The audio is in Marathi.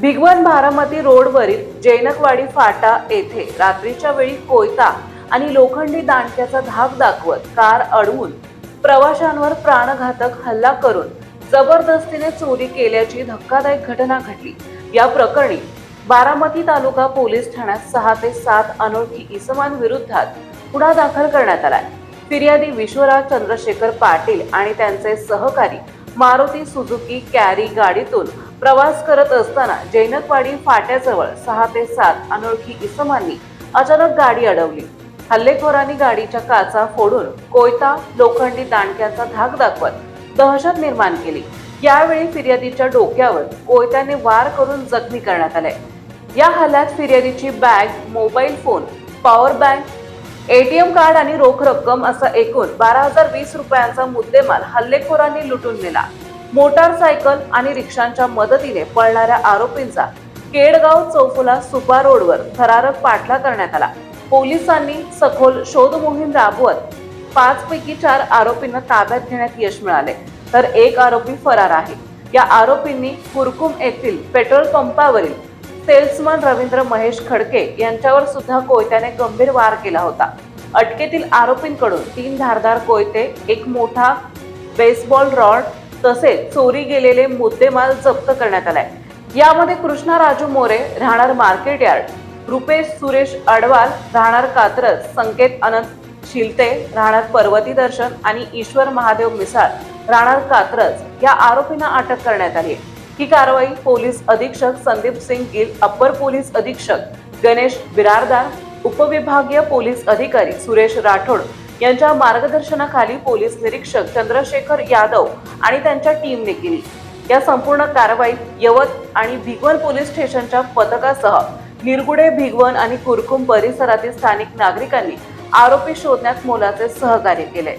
भिगवण बारामती रोडवरील जैनकवाडी फाटा येथे रात्रीच्या वेळी कोयता आणि लोखंडी दांडक्याचा धाक दाखवत कार अडवून प्रवाशांवर प्राणघातक हल्ला करून जबरदस्तीने चोरी केल्याची धक्कादायक घटना घडली. या प्रकरणी बारामती तालुका पोलीस ठाण्यात सहा ते सात अनोळखी इसमांविरोधात गुन्हा दाखल करण्यात आलाय. फिर्यादी विश्वराज चंद्रशेखर पाटील आणि त्यांचे सहकारी मारुती सुझुकी कॅरी गाडीतून प्रवास करत असताना जैनकवाडी फाट्याजवळ सहा ते सात अनोळखी इसमांनी अचानक गाडी अडवली. हल्लेखोरांनी गाडीच्या काचा फोडून कोयता लोखंडी दांडक्याचा धाक दाखवत दहशत निर्माण केली. यावेळी फिर्यादीच्या डोक्यावर कोयत्याने वार करून जखमी करण्यात आले. या हल्ल्यात फिर्यादीची bag mobile phone power bank ATM card आणि रोख रक्कम असा एकूण बारा हजार वीस रुपयांचा मुद्देमाल हल्लेखोरांनी लुटून नेला. मोटारसायकल आणि रिक्षांच्या मदतीने पळणाऱ्या आरोपींचा केडगाव चौफुला सुपा रोडवर थरारक पाठला करण्यात आला. पोलिसांनी सखोल शोध मोहीम राबवत पाच पैकी चार आरोपींना ताब्यात घेण्यात यश मिळाले. तर एक आरोपी फरार आहे. या आरोपींनी कुरकुम येथील पेट्रोल पंपावरील सेल्समन रवींद्र महेश खडके यांच्यावर सुद्धा कोयत्याने गंभीर वार केला होता. अटकेतील आरोपींकडून तीन धारदार कोयते एक मोठा बेसबॉल रॉड तसेच चोरी गेलेले मुद्देमाल जप्त करण्यात आलाय. यामध्ये कृष्णा राजू मोरे राहणार मार्केट यार्ड रुपेश सुरेश अडवाल राहणार कात्रज संकेत अनंत शिलते राहणार पर्वती दर्शन आणि ईश्वर महादेव मिसाळ राहणार कात्रज या आरोपींना अटक करण्यात आली ही कारवाई पोलीस अधीक्षक संदीप सिंग गिल अप्पर पोलीस अधीक्षक गणेश बिरारदार उपविभागीय पोलीस अधिकारी सुरेश राठोड यांच्या मार्गदर्शनाखाली पोलीस निरीक्षक चंद्रशेखर यादव आणि त्यांच्या टीमने केली या संपूर्ण कारवाईत यवत आणि भिगवण पोलीस स्टेशनच्या पथकासह निरगुडे भिगवण आणि कुरकुम परिसरातील स्थानिक नागरिकांनी आरोपी शोधण्यात मोलाचे सहकार्य केले.